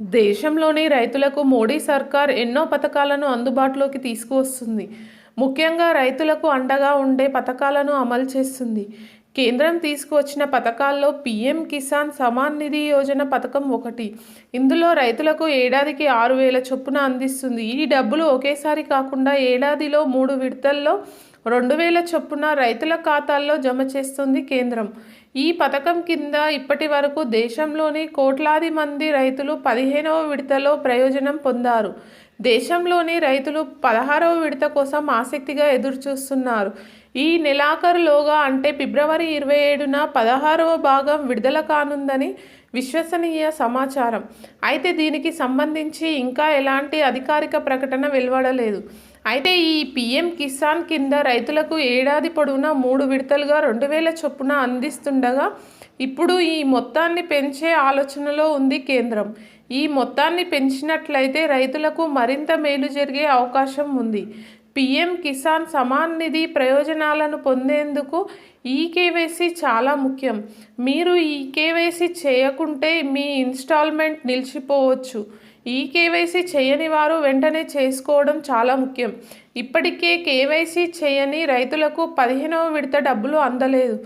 దేశంలోని రైతులకు మోడీ సర్కార్ ఎన్నో పథకాలను అందుబాటులోకి తీసుకువస్తుంది. ముఖ్యంగా రైతులకు అండగా ఉండే పథకాలను అమలు చేస్తుంది. కేంద్రం తీసుకువచ్చిన పథకాల్లో పీఎం కిసాన్ సమాన్ నిధి యోజన పథకం ఒకటి. ఇందులో రైతులకు ఏడాదికి ఆరు వేల చొప్పున అందిస్తుంది. ఈ డబ్బులు ఒకేసారి కాకుండా ఏడాదిలో మూడు విడతల్లో రెండు వేల చొప్పున రైతుల ఖాతాల్లో జమ చేస్తుంది కేంద్రం. ఈ పథకం కింద ఇప్పటి వరకు దేశంలోని కోట్లాది మంది రైతులు పదిహేనవ విడతలో ప్రయోజనం పొందారు. దేశంలోని రైతులు పదహారవ విడత కోసం ఆసక్తిగా ఎదురుచూస్తున్నారు. ఈ నెలాఖరులోగా అంటే ఫిబ్రవరి ఇరవై ఏడున పదహారవ భాగం విడుదల కానుందని విశ్వసనీయ సమాచారం. అయితే దీనికి సంబంధించి ఇంకా ఎలాంటి అధికారిక ప్రకటన వెలువడలేదు. అయితే ఈ పిఎం కిసాన్ కింద రైతులకు ఏడాది పొడవునా మూడు విడతలుగా రెండు వేల చొప్పున అందిస్తుండగా ఇప్పుడు ఈ మొత్తాన్ని పెంచే ఆలోచనలో ఉంది కేంద్రం. ఈ మొత్తాన్ని పెంచినట్లయితే రైతులకు మరింత మేలు జరిగే అవకాశం ఉంది. పిఎం కిసాన్ సమాన్ నిధి ప్రయోజనాలను పొందేందుకు ఈ కేవైసీ చాలా ముఖ్యం. మీరు ఈ కేవైసీ చేయకుంటే మీ ఇన్స్టాల్మెంట్ నిలిచిపోవచ్చు. ఈ కేవైసీ చేయని వారు వెంటనే చేసుకోవడం చాలా ముఖ్యం. ఇప్పటికే కేవైసీ చేయని రైతులకు పదిహేనవ విడత డబ్బులు అందలేదు.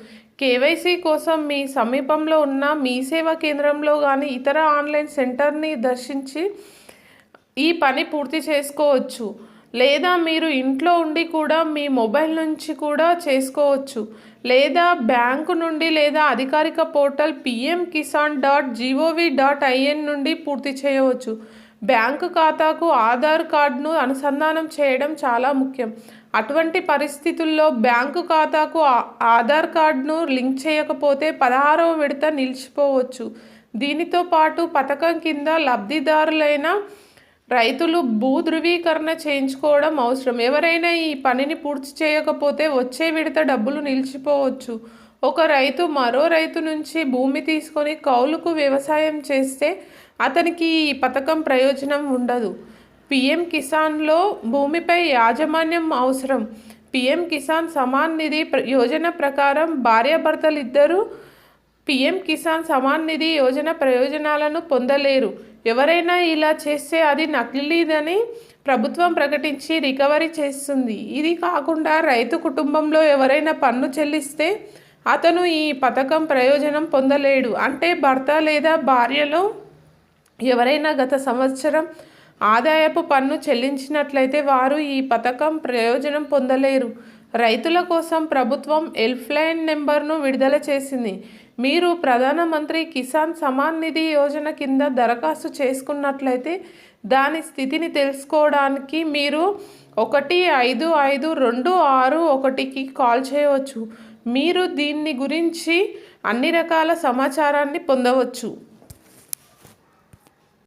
కేవైసీ కోసం మీ సమీపంలో ఉన్న మీ సేవా కేంద్రంలో కానీ ఇతర ఆన్లైన్ సెంటర్ని దర్శించి ఈ పని పూర్తి చేసుకోవచ్చు. లేదా మీరు ఇంట్లో ఉండి కూడా మీ మొబైల్ నుంచి కూడా చేసుకోవచ్చు. లేదా బ్యాంకు నుండి లేదా అధికారిక portal PM Kisan dot GOV dot IN నుండి పూర్తి చేయవచ్చు. బ్యాంకు ఖాతాకు ఆధార్ కార్డును అనుసంధానం చేయడం చాలా ముఖ్యం. అటువంటి పరిస్థితుల్లో బ్యాంకు ఖాతాకు ఆధార్ కార్డును లింక్ చేయకపోతే పదహారవ విడత నిలిచిపోవచ్చు. దీనితో పాటు పథకం కింద లబ్ధిదారులైన రైతులు భూ ధృవీకరణ చేయించుకోవడం అవసరం. ఎవరైనా ఈ పనిని పూర్తి చేయకపోతే వచ్చే విడత డబ్బులు నిలిచిపోవచ్చు. ఒక రైతు మరో రైతు నుంచి భూమి తీసుకొని కౌలుకు వ్యవసాయం చేస్తే అతనికి ఈ పథకం ప్రయోజనం ఉండదు. పిఎం కిసాన్లో భూమిపై యాజమాన్యం అవసరం. పిఎం కిసాన్ సమాన్ నిధి యోజన ప్రకారం భార్యాభర్తలిద్దరూ పిఎం కిసాన్ సమాన్ నిధి యోజన ప్రయోజనాలను పొందలేరు. ఎవరైనా ఇలా చేస్తే అది నకిలీదని ప్రభుత్వం ప్రకటించి రికవరీ చేస్తుంది. ఇది కాకుండా రైతు కుటుంబంలో ఎవరైనా పన్ను చెల్లిస్తే అతను ఈ పథకం ప్రయోజనం పొందలేడు. అంటే భర్త లేదా భార్యలో ఎవరైనా గత సంవత్సరం ఆదాయపు పన్ను చెల్లించినట్లయితే వారు ఈ పథకం ప్రయోజనం పొందలేరు. రైతుల కోసం ప్రభుత్వం హెల్ప్లైన్ నెంబర్ను విడుదల చేసింది. మీరు ప్రధానమంత్రి కిసాన్ సమాన్ నిధి యోజన కింద దరఖాస్తు చేసుకున్నట్లయితే దాని స్థితిని తెలుసుకోవడానికి మీరు ఒకటి ఐదు ఐదు రెండు ఆరు ఒకటికి కాల్ చేయవచ్చు. మీరు దీన్ని గురించి అన్ని రకాల సమాచారాన్ని పొందవచ్చు.